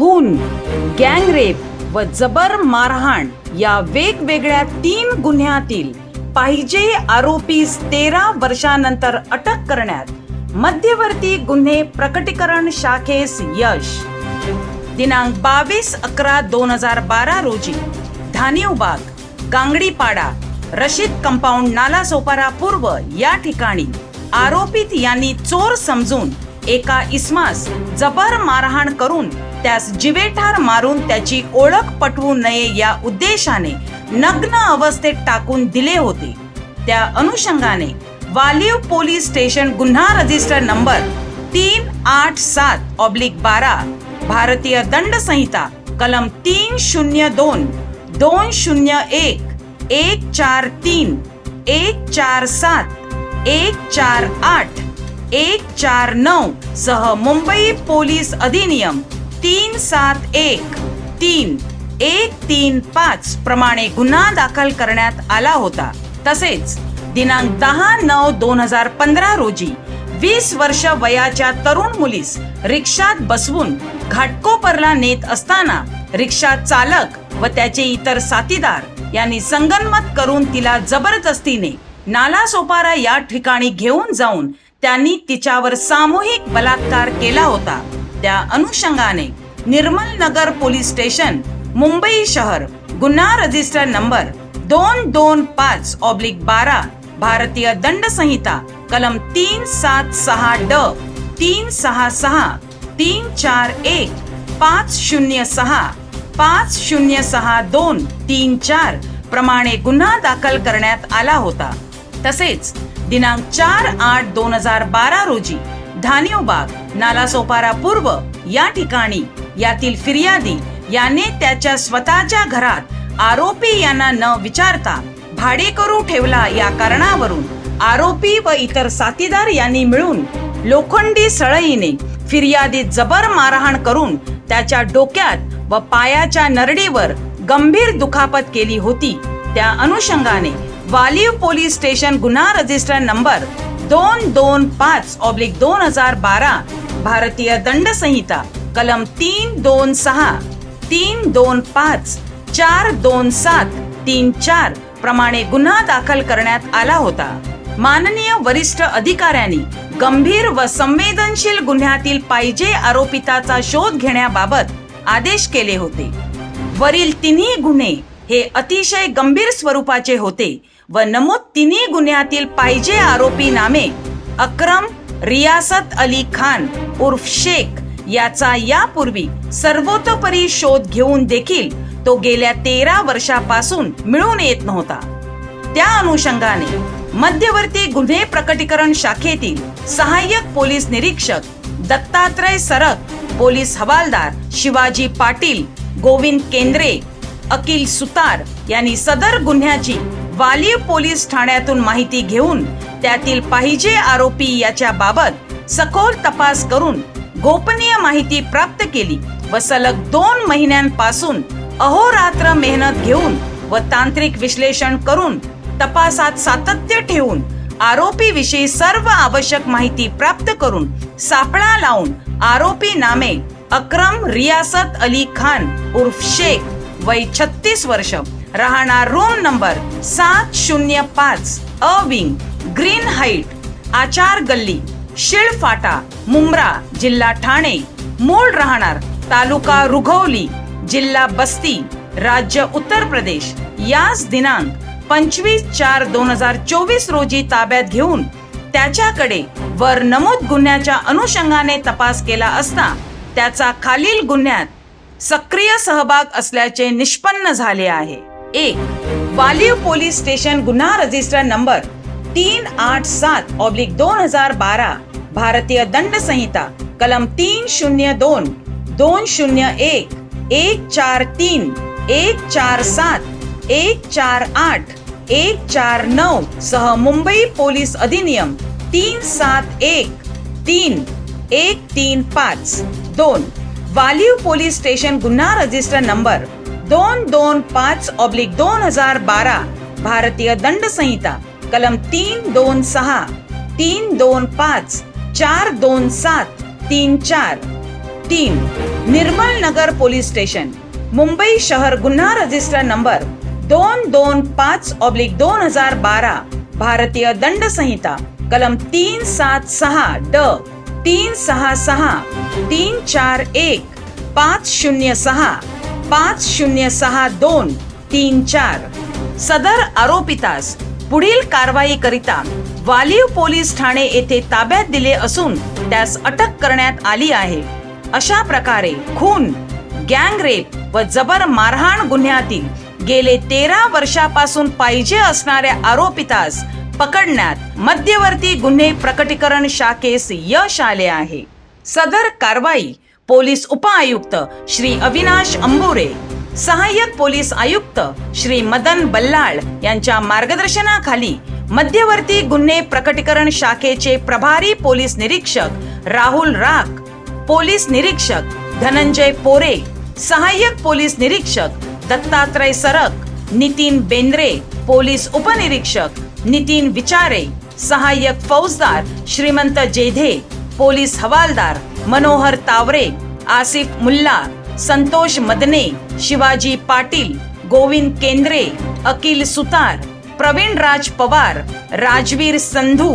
खून गँगरेप व जबर मारहाण या वेगवेगळ्या तीन गुन्ह्यातील पाहिजे आरोपीस तेरा वर्षानंतर अटक करण्यात मध्यवर्ती गुन्हे प्रकटीकरण शाखेस यश. दिनांक बावीस अकरा दोन हजार बारा रोजी धानिवबाग गांगडीपाडा रशीद कंपाऊंड नाला सोपारा पूर्व या ठिकाणी आरोपित यांनी चोर समजून एका इस्मास जबर मारहाण करून त्यास जिवेठार मारून त्याची ओळख पटवू नये या उद्देशाने नग्न अवस्थेत टाकून दिले होते. त्या अनुषंगाने वालीव पोलीस स्टेशन गुन्हा रजिस्टर नंबर तीन आठ सात ऑब्लिक बारा भारतीय दंड संहिता कलम तीन शून्य दोन दोन शून्य एक एक चार तीन एक चार सात एक चार आठ एक चार नऊ सह मुंबई पोलीस अधिनियम तीन सात एक. तीन. एक तीन पाच प्रमाणे गुन्हा दाखल करण्यात आला होता. तसेच दिनांक दहा नऊ दोन हजार पंधरा रोजी वीस वर्ष वयाच्या तरुण मुलीस रिक्षात बसवून घाटकोपरला नेत असताना रिक्षा चालक व त्याचे इतर साथीदार यांनी संगनमत करून तिला जबरदस्तीने नालासोपारा या ठिकाणी घेऊन जाऊन त्यांनी तिच्यावर सामूहिक बलात्कार केला होता. त्या अनुषंगाने निर्मल नगर पोलीस स्टेशन मुंबई शहर गुन्हा रजिस्टर नंबर दोन दोन पाच ऑब्लिक बारा भारतीय दंड संहिता कलम तीन सात सहा ड तीन सहा सहा तीन चार एक पाच शून्य सहा पाच शून्य सहा दोन तीन चार प्रमाणे गुन्हा दाखल करण्यात आला होता. तसेच दिनांक चार आठ दोन हजार बारा रोजी धानिवबाग नालासोपारा पूर्व या ठिकाणी यातील फिर्यादी याने त्याच्या स्वतःच्या घरात आरोपी यांना न विचारता भाडेकरू ठेवला या कारणावरून आरोपी व इतर साथीदार यांनी मिळून लोखंडी सळईने फिर्यादीत जबर मारहाण करून त्याच्या डोक्यात व पायाच्या नरडीवर गंभीर दुखापत केली होती. त्या अनुषंगाने वालीव पोलीस स्टेशन गुन्हा रजिस्टर नंबर दोन दोन पाच ऑब्लिक दोन हजार बारा. भारतीय दंड संहिता कलम तीन दोन सहा तीन दोन पाच चार दोन सात तीन चार प्रमाणे गुन्हा दाखल करण्यात आला होता. माननीय वरिष्ठ अधिकाऱ्यांनी गंभीर व संवेदनशील गुन्ह्यातील पाहिजे आरोपिताचा शोध घेण्याबाबत आदेश केले होते. वरील तिन्ही गुन्हे हे अतिशय गंभीर स्वरूपाचे होते. व नमूद तिन्ही गुन्ह्यातील पाहिजे आरोपी नामे अक्रम रियासत अली खान उर्फ शेख याचा यापूर्वी सर्वतोपरी शोध घेऊन देखील तो गेल्या तेरा वर्षापासून मिळून येत नव्हता. त्या अनुषंगाने मध्यवर्ती गुन्हे प्रकटीकरण शाखेतील सहाय्यक पोलीस निरीक्षक दत्तात्रय सरक पोलीस हवालदार शिवाजी पाटील गोविंद केंद्रे अकिल सुतार यांनी सदर गुन्ह्याची वाली पोलीस ठाण्यातून माहिती घेऊन त्यातील पाहिजे आरोपी याच्या बाबत सखोल तपास करून गोपनीय माहिती प्राप्त केली व सलग दोन महिन्यांपासून अहोरात्र मेहनत घेऊन व तांत्रिक विश्लेषण करून तपासात सातत्य ठेवून आरोपी विषयी सर्व आवश्यक माहिती प्राप्त करून सापळा लावून आरोपी नामे अक्रम रियासत अली खान उर्फ शेख वय छत्तीस वर्ष. राहणार रूम नंबर सात शून्य पाच अ विंग ग्रीन हाईट आचार गल्ली शिळफाटा मुंब्रा जिल्हा ठाणे. मूळ राहणार तालुका रुघवली जिल्हा बस्ती राज्य उत्तर प्रदेश. याच दिनांक पंचवीस चार दोन हजार चोवीस रोजी ताब्यात घेऊन त्याच्याकडे वर नमूद गुन्ह्याच्या अनुषंगाने तपास केला असता त्याचा खालील गुन्ह्यात सक्रिय सहभाग असल्याचे निष्पन्न झाले आहे. एक वालीव पोलीस स्टेशन गुन्हा रजिस्टर नंबर तीन आठ सात ऑब्लिक दोन हजार बारा भारतीय दंड संहिता कलम तीन शून्य दोन दोन शून्य एक एक चार तीन एक चार सात एक चार आठ एक चार नऊ सह मुंबई पोलीस अधिनियम तीन सात एक तीन एक तीन पाच दोन वालीव पोलीस स्टेशन गुन्हा रजिस्टर नंबर दोन दोन पाच ऑब्लिक दोन हजार बारा भारतीय दंड संहिता कलम तीन दोन सहा तीन दोन पाच चार दोन सात तीन चार. तीन निर्मल नगर पोलीस स्टेशन मुंबई शहर गुन्हा रजिस्टर नंबर दोन दोन पाच ऑब्लिक दोन हजार बारा भारतीय दंड संहिता कलम तीन सात सहा ड तीन सहा सहा तीन चार एक पाच शून्य सहा. पाच शून्य सहा दोन तीन चार. सदर आरोपितास पुढील कारवाई करिता वालीव पोलीस ठाणे येथे ताब्यात दिले असून त्यास अटक करण्यात आली आहे. अशा प्रकारे खून गँग रेप व जबर मारहाण गुन्ह्यातील गेले तेरा वर्षापासून पाहिजे असणाऱ्या आरोपितास पकडण्यात मध्यवर्ती गुन्हे प्रकटीकरण शाखेस यश आले आहे. सदर कारवाई पोलीस उपआयुक्त श्री अविनाश अंबुरे सहाय्यक पोलीस आयुक्त श्री मदन बल्लाळ यांच्या मार्गदर्शनाखाली मध्यवर्ती गुन्हे प्रकटीकरण शाखेचे प्रभारी पोलीस निरीक्षक राहुल राख पोलीस निरीक्षक धनंजय पोरे सहाय्यक पोलीस निरीक्षक दत्तात्रय सरक नितीन बेंद्रे पोलीस उपनिरीक्षक नितीन विचारे सहाय्यक फौजदार श्रीमंत जेधे पोलीस हवालदार मनोहर तावरे आसिफ मुल्ला संतोष मदने शिवाजी पाटील गोविंद केंद्रे अकिल सुतार प्रवीण राज पवार राजवीर संधू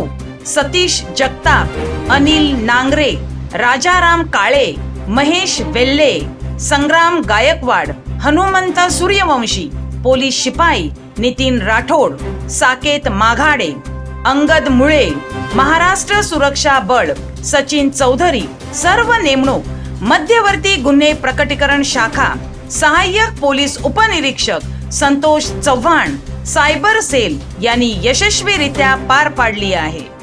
सतीश जगताप अनिल नांगरे राजाराम काळे महेश वेल्ले संग्राम गायकवाड हनुमंत सूर्यवंशी पोलीस शिपाई नितीन राठोड साकेत माघाडे अंगद मुळे महाराष्ट्र सुरक्षा बळ सचिन चौधरी सर्व नेमणूक मध्यवर्ती गुन्हे प्रकटीकरण शाखा सहाय्यक पोलीस उपनिरीक्षक संतोष चव्हाण सायबर सेल यांनी यशस्वीरित्या पार पाडली आहे.